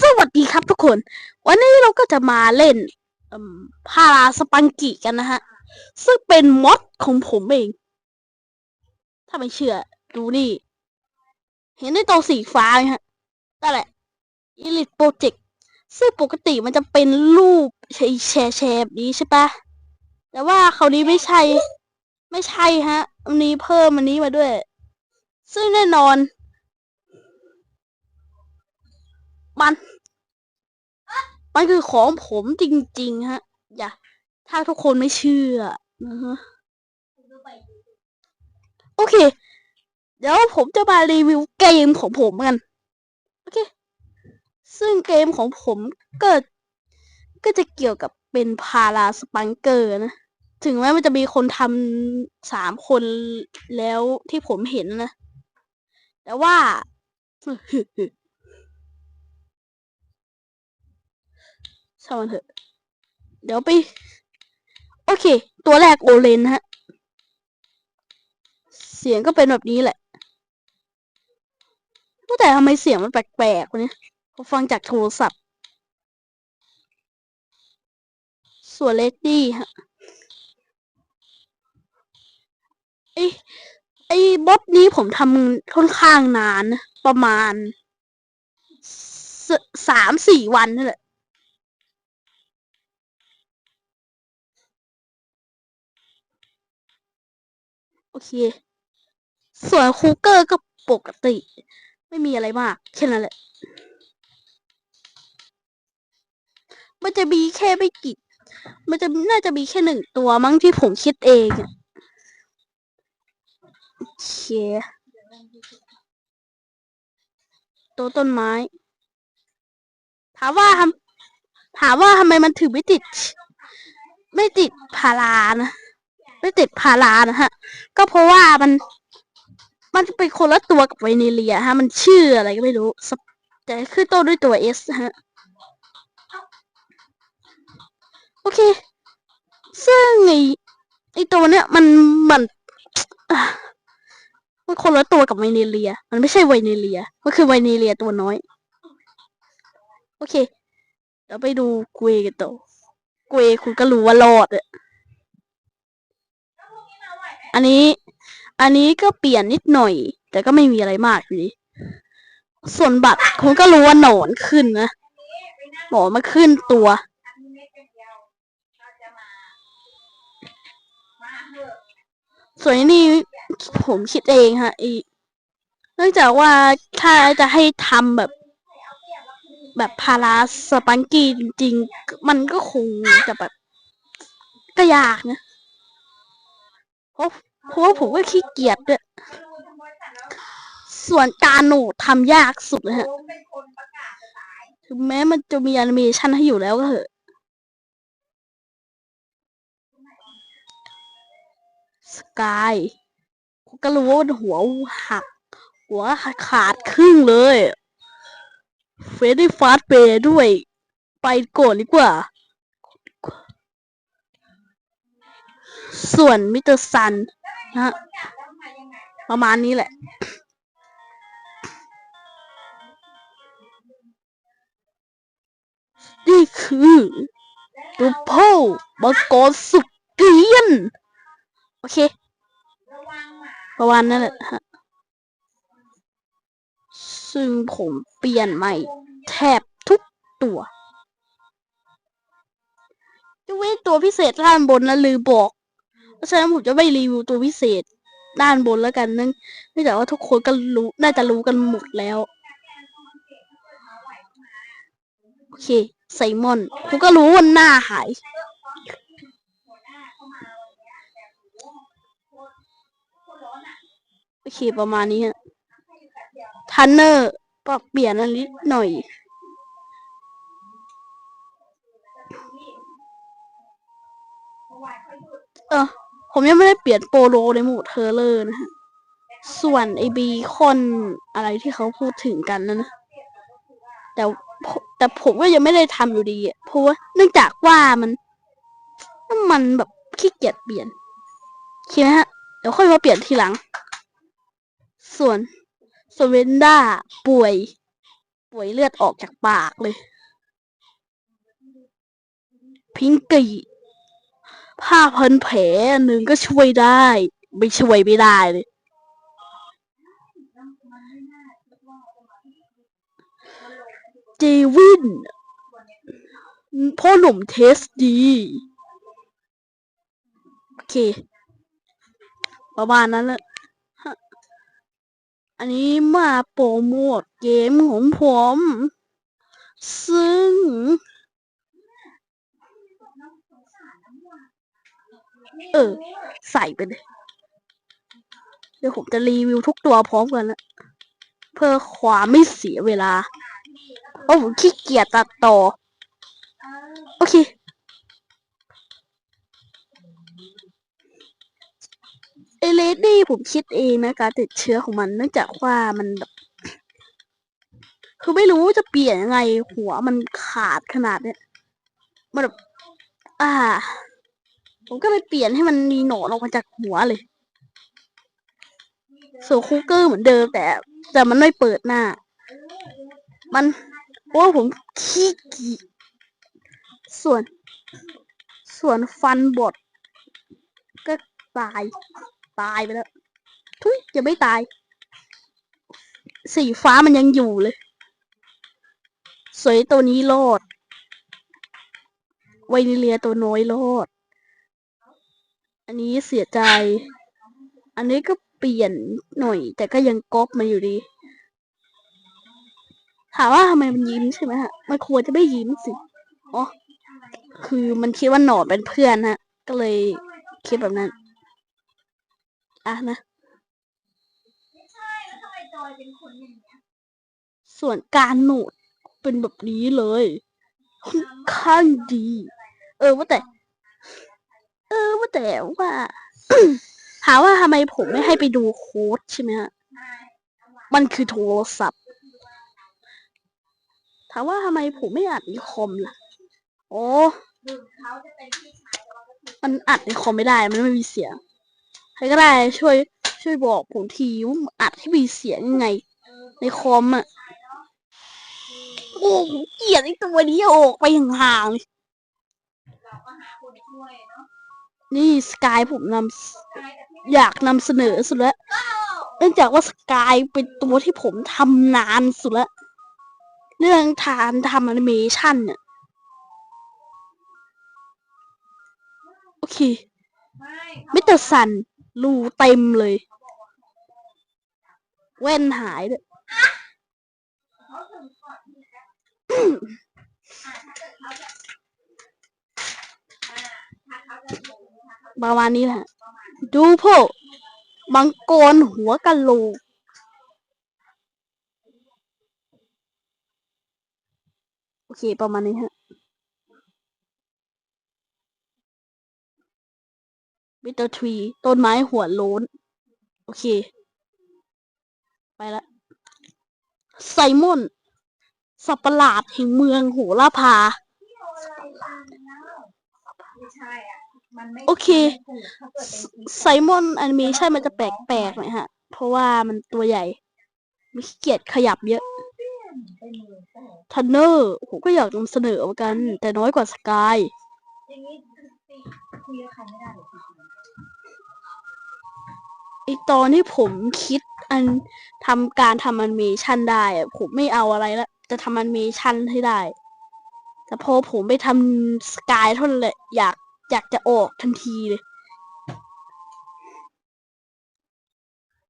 สวัสดีครับทุกคน วันนี้เราก็จะมาเล่นพาราสปังกิกันนะฮะ ซึ่งเป็นมอดของผมเอง ถ้าไม่เชื่อ ดูนี่ เห็นในตัวสีฟ้าไหมฮะนั่นแหละ Elite Project ซึ่งปกติมันจะเป็นรูปแชร์แชร์แชร์แบบนี้ใช่ปะแต่ว่าคราวนี้ไม่ใช่ ไม่ใช่ฮะ อันนี้เพิ่มอันนี้มาด้วย ซึ่งแน่นอน มัน มันคือของผมจริงๆฮะ อย่า ถ้าทุกคนไม่เชื่อนะฮะโอเค เดี๋ยวผมจะมารีวิวเกมของผมกัน โอเค ซึ่งเกมของผมก็ ก็จะเกี่ยวกับเป็นพาราสปังเกอร์นะ ถึงแม้มันจะมีคนทำสามคนแล้วที่ผมเห็นนะ แต่ว่า ช่างมันเถอะ เดี๋ยวไป โอเค ตัวแรกโอเลนฮะ เสียงก็เป็นแบบนี้แหละแต่ทำไมเสียงมันแปลกๆวะเนี่ยพอฟังจากโทรศัพท์ ส่วนเลดดี้ฮะไอไอ้บอสนี้ผมทำค่อนข้างนาน ประมาณสสามสี่วันนั่นแหละ โอเค ส่วนคูเกอร์ก็ปกติ ไม่มีอะไรมากแค่นั้นแหละ มันจะมีแค่ไม่กี่มันจะน่าจะมีแค่หนึ่งตัวมั้งที่ผมคิดเองโอเคตัวต้นไม้ ถามว่าทำถามว่าทำไมมันถึงไม่ติด ไม่ติดพารานะ ไม่ติดพารานะฮะ ก็เพราะว่ามัน มันเป็นคนละตัวกับไวเนเลียฮะ มันชื่ออะไรก็ไม่รู้ แต่ขึ้นต้นด้วยตัวเอสฮะ โอเค ซึ่งไอไอตัวเนี้ยมันมันมันคนละตัวกับไวเนเลีย มันไม่ใช่ไวเนเลีย มันคือไวเนเลียตัวน้อย โอเคเดี๋ยวไปดูเกวกันต่อเกวคุณก็รู้ว่ารอดอะ อันนี้ อันนี้ก็เปลี่ยนนิดหน่อย แต่ก็ไม่มีอะไรมากอยู่ดีส่วนบัตรคุณก็รู้ว่าหนอนขึ้นนะหนอมาขึ้นตัว ส่วนนนี้ผมคิดเองฮะอีเนื่องจากว่าถ้าจะให้ทำแบบ แบบพาราสปังกี้จริง ๆ มันก็คงจะแบบก็ยากนะ เพราะเพราะว่าผมก็ขี้เกียจด้วย ส่วนการหนูทำยากสุดเลยฮะ ถึงแม้มันจะมีแอนิเมชันให้อยู่แล้วก็เถอะ สกายก็รู้ว่าหัวหัก หัวขาดครึ่งเลย เฟรดดี้ฟาสเปย์ด้วย ไปก่อนดีกว่า ส่วนมิสเตอร์ซันนะฮะประมาณนี้แหละ นี่คือรูปโพมังกรสุดเกียน โอเค ประมาณนั้นแหละฮะซึ่งผมเปลี่ยนใหม่ แทบทุกตัวจะเว้นตัวพิเศษด้านบนนะลืมบอก ราะฉะนั้นผมจะไม่รีวิวตัวพิเศษด้านบนแล้วกันเนื่องเนื่องจากว่าทุกคนก็รู้น่าจะรู้กันหมดแล้ว โอเคไซมอนคุณก็รู้ว่าหน้าหาย โอเคประมาณนี้ฮะทันเนอร์ปรับเปลี่ยนอันนิดหน่อยเออ ผมยังไม่ได้เปลี่ยนโปโลในหมู่เทเลอร์นะฮะ ส่วนไอบีคอนอะไรที่เขาพูดถึงกันนะนะ แต่แต่ผมก็ยังไม่ได้ทำอยู่ดีอะ เพราะว่าเนื่องจากว่ามัน มันแบบขี้เกียจเปลี่ยนโอเคไหมฮะ เดี๋ยวค่อยมาเปลี่ยนทีหลัง ส่วนสเวนด้าป่วย ป่วยเลือดออกจากปากเลย พิงกี้ ผ้าพันแผลหนึ่งก็ช่วยได้ ไม่ช่วยไม่ได้เลยเจวินพ่อหนุ่มเทสดี โอเค ประมาณนั้นแหละอันนี้มาโปรโมทเกมของผม ซึ่ง เออ ใส่ไปเลย เดี๋ยวผมจะรีวิวทุกตัวพร้อมกันนะเพื่อความไม่เสียเวลาเพราะผมขี้เกียจตัดต่อ โอเคเอเลสนี่ผมคิดเองนะการติดเชื้อของมันเนื่องจากว่ามันแบบคือไม่รู้จะเปลี่ยนยังไง หัวมันขาดขนาดเนี้ยมันแบบอ่า ผมก็เลยเปลี่ยนให้มันมีหนอนออกมาจากหัวเลยส่วนคุกเกอร์เหมือนเดิมแต่ แต่มันไม่เปิดหน้า มันเพราะผมขี้เกียจส่วน ส่วนฟันบด ก็ตาย ตายไปแล้ว ทุยยังไม่ตาย สีฟ้ามันยังอยู่เลย สวยตัวนี้รอดไวนิเลียตัวน้อยรอด อันนี้เสียใจ อันนี้ก็เปลี่ยนหน่อย แต่ก็ยังก๊อปมาอยู่ดี ถามว่าทำไมมันยิ้มใช่ไหมฮะ มันควรจะไม่ยิ้มสิ อ๋อ คือมันคิดว่าหนอนเป็นเพื่อนฮะ ก็เลยคิดแบบนั้น อะนะส่วนการโหนดเป็นแบบนี้เลยค่อนข้างดี เออว่าแต่ เออว่าแต่ว่าถามว่าทำไมผมไม่ให้ไปดูโค้ดใช่ไหมฮะ มันคือโทรศัพท์ ถามว่าทำไมผมไม่อัดในคอมล่ะ โอ้ มันอัดในคอมไม่ได้ มันไม่มีเสียง ใครก็ได้ช่วย ช่วยบอกผมทีว่าอัดให้มีเสียงยังไง ในคอมอะ โอ้ผมเกลียดไอ้ตัวนี้ออกไปห่างๆเลยนี่ สกายผมนำอยากนำเสนอสุดแล้วเนื่องจากว่าสกายเป็นตัวที่ผมทำนานสุดแล้วเรื่องทานทำแอนิเมชันเนี่ยโอเคมิสเตอร์ซันรูเต็มเลย แว่นหายด้วย ประมาณนี้แหละ ดูพวกมังกรหัวกะโหลกโอเค ประมาณนี้ฮะมิสเตอร์ทรีต้นไม้หัวโล้น โอเค ไปละไซมอน สัตว์ประหลาดแห่งเมืองโหราพา โอเคไซมอนแอนิเมชันมันจะแปลกๆหน่อยฮะ เพราะว่ามันตัวใหญ่มีขี้เกียจขยับเยอะทันเนอร์ผมก็อยากนำเสนอเหมือนกัน แต่น้อยกว่าสกายไอตอนที่ผมคิดอันทำการทำแอนิเมชันได้อะผมไม่เอาอะไรละจะทำแอนิเมชันให้ได้ แต่พอผมไปทำสกายเท่านั้นแหละอยาก อยากจะออกทันทีเลย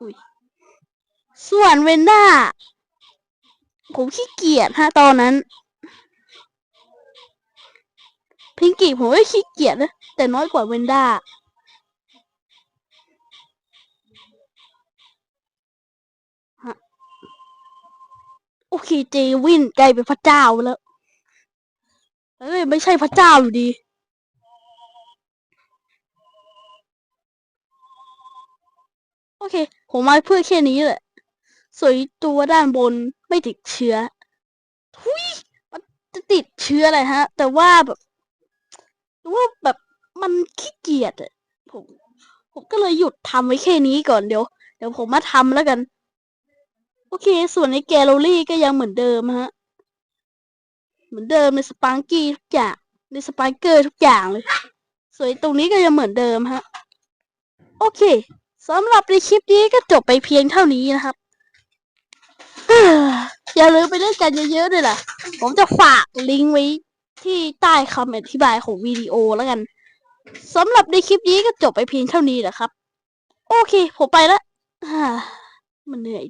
อุ้ย ส่วนเวนด้า ผมขี้เกียจฮะตอนนั้น พิงกี้ผมก็ขี้เกียจนะ แต่น้อยกว่าเวนด้าโอเคเจวินกลายเป็นพระเจ้าแล้ว เอ้ย ไม่ใช่พระเจ้าอยู่ดี เค ผมมาเพื่อแค่นี้แหละสวยตัวด้านบนไม่ติดเชื้อทุยมันจะติดเชื้ออะไรฮะ แต่ว่าแบบว่าแบบมันขี้เกียจอะผมผมก็เลยหยุดทำไว้แค่นี้ก่อนเดี๋ยว เดี๋ยวผมมาทำแล้วกัน โอเค ส่วนในแกลเลอรี่ก็ยังเหมือนเดิมฮะ เหมือนเดิมในสปังกี้ทุกอย่าง ในสปเกอร์ทุกอย่างเลย ส่วนตรงนี้ก็ยังเหมือนเดิมฮะ โอเค สำหรับในคลิปนี้ก็จบไปเพียงเท่านี้นะครับอย่าลืมไปเล่นกันเยอะๆด้วยล่ะ ผมจะฝากลิงก์ไว้ที่ใต้คำอธิบายของวิดีโอแล้วกันสำหรับในคลิปนี้ก็จบไปเพียงเท่านี้แหละครับ โอเค ผมไปละมันเหนื่อย